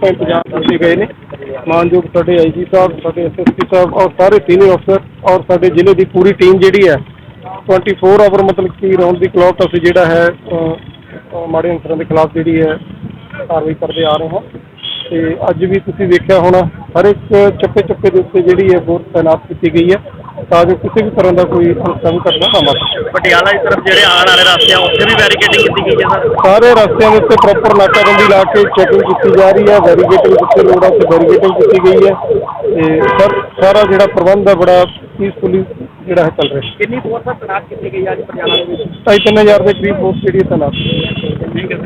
ਪੁਖਤਾ ਇੰਤਜ਼ਾਮ ਕੀਤੇ ਗਏ ਨੇ। ਮਾਨਯੋਗ ਸਾਡੇ ਆਈਜੀ ਸਾਹਿਬ, ਸਾਡੇ ਐਸਐਸਪੀ ਸਾਹਿਬ ਔਰ ਸਾਰੇ ਸੀਨੀਅਰ ਅਫਸਰ ਔਰ ਸਾਡੇ ਜ਼ਿਲ੍ਹੇ ਦੀ ਪੂਰੀ ਟੀਮ ਜਿਹੜੀ ਹੈ 24 ਆਵਰ ਮਤਲਬ ਕਿ ਰੌਂਡ ਦੀ ਕਲੌਕ ਅਸੀਂ ਜਿਹੜਾ ਹੈ ਮਾੜੇ ਅਨਸਰਾਂ ਦੇ ਖਿਲਾਫ ਜਿਹੜੀ ਹੈ, ਕਾਰਵਾਈ ਕਰਦੇ ਆ ਰਹੇ ਹਾਂ। ਤੇ ਅੱਜ ਵੀ ਤੁਸੀਂ ਦੇਖਿਆ ਹੋਣਾ, ਹਰ ਇੱਕ ਚੱਪੇ ਚੱਪੇ ਦੇ ਉੱਤੇ ਜਿਹੜੀ ਹੈ ਫੋਰਸ ਤਾਇਨਾਤ ਕੀਤੀ ਗਈ ਹੈ। ਤਾਂ ਜੋ ਕਿਸੇ ਵੀ ਤਰ੍ਹਾਂ ਦਾ ਕੋਈ ਅਨਸਨ ਘਟਨਾ ਨਾ ਵਾਪਰੇ। ਪਟਿਆਲਾ ਦੀ ਤਰਫ ਜਿਹੜੇ ਆਉਣ ਵਾਲੇ ਰਸਤੇ ਆ ਉੱਥੇ ਵੀ ਬੈਰੀਕੇਡਿੰਗ ਕੀਤੀ ਗਈ ਹੈ ਸਰ? ਸਾਰੇ ਰਸਤਿਆਂ ਦੇ ਉੱਤੇ ਪ੍ਰੋਪਰ ਨਾਕਾਬੰਦੀ ਲਾ ਕੇ ਚੈਕਿੰਗ ਕੀਤੀ ਜਾ ਰਹੀ ਹੈ ਵੈਰੀਗੇਟਿੰਗ ਜਿੱਥੇ ਲੋੜ ਹੈ ਉੱਥੇ ਵੈਰੀਗੇਟਿੰਗ ਕੀਤੀ ਗਈ ਹੈ। ਤੇ ਸਰ ਸਾਰਾ ਜਿਹੜਾ ਪ੍ਰਬੰਧ ਹੈ ਬੜਾ ਪੀਸਫੁਲੀ ਜਿਹੜਾ ਹੈ ਚੱਲ ਰਿਹਾ। ਕਿੰਨੀ ਫੋਰਸ ਤਨਾਤ ਕੀਤੀ ਗਈ ਹੈ ਅੱਜ ਪਟਿਆਲਾ ਦੇ ਵਿੱਚ? ਢਾਈ ਤਿੰਨ ਹਜ਼ਾਰ ਦੇ ਕਰੀਬ ਫੋਰਸ ਜਿਹੜੀ ਹੈ ਤਾਇਨਾਤ ਠੀਕ ਹੈ